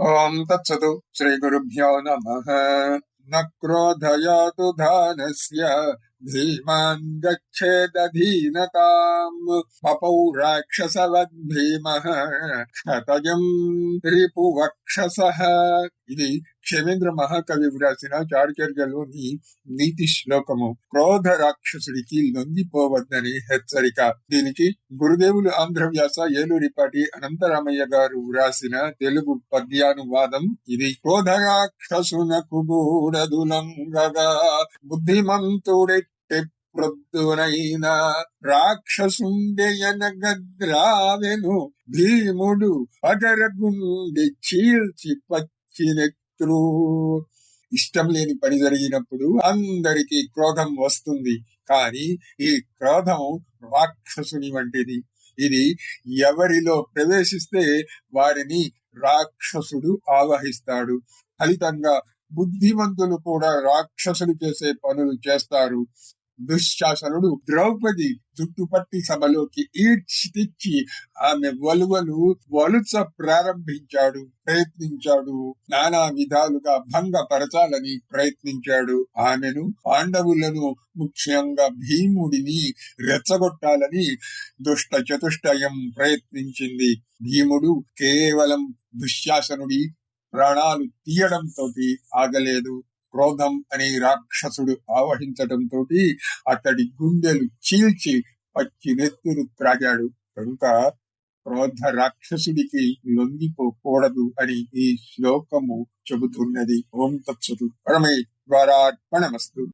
ॐ तत्सतु श्रीगुरुभ्यो नम। न क्रोधया तो तु से భీమాన్ గచ్చేదధీనతాం పపౌ రాక్షసవద్భీమ క్షతయం రిపువక్షస ఇది క్షమేంద్ర మహాకవి వ్రాసిన చాడుచర్యలోని నీతి శ్లోకము క్రోధ రాక్షసుడికి లొంగిపోవద్దని హెచ్చరిక। దీనికి గురుదేవులు ఆంధ్రవ్యాస ఏలూరిపాటి అనంతరామయ్య గారు వ్రాసిన తెలుగు పద్యానువాదం ఇది. క్రోధ రాక్షసునకు గూడదులంగగా బుద్ధిమంతుడెట్టి ప్రొద్దునైన రాక్షసుండెయనగద్రావెను భీముడు అటరగుండి చీల్చి పచ్చినెత్రు ఇష్టం లేని పని జరిగినప్పుడు అందరికీ క్రోధం వస్తుంది. కానీ ఈ క్రోధం రాక్షసుని వంటిది. ఇది ఎవరిలో ప్రవేశిస్తే వారిని రాక్షసుడు ఆవహిస్తాడు. ఫలితంగా బుద్ధిమంతులు కూడా రాక్షసులు చేసే పనులు చేస్తారు. దుశ్శాసనుడు ద్రౌపది జుట్టుపట్టి సభలోకి ఈడ్చి తెచ్చి ఆమె వలువలు వలుచ ప్రారంభించాడు ప్రయత్నించాడు. నానా విధాలుగా భంగపరచాలని ప్రయత్నించాడు. ఆమెను పాండవులను ముఖ్యంగా భీముడిని రెచ్చగొట్టాలని దుష్ట చతుష్టయం ప్రయత్నించింది. భీముడు కేవలం దుశ్శాసనుడి ప్రాణాలు తీయడంతో ఆగలేదు. క్రోధం అనే రాక్షసుడు ఆవహించటంతో అతడి గుండెలు చీల్చి పచ్చి నెత్తురు త్రాగాడు. కనుక క్రోధ రాక్షసుడికి లొంగిపోకూడదు అని ఈ శ్లోకము చెబుతున్నది. ఓం తత్సతు. పరమే ద్వారార్పణమస్తు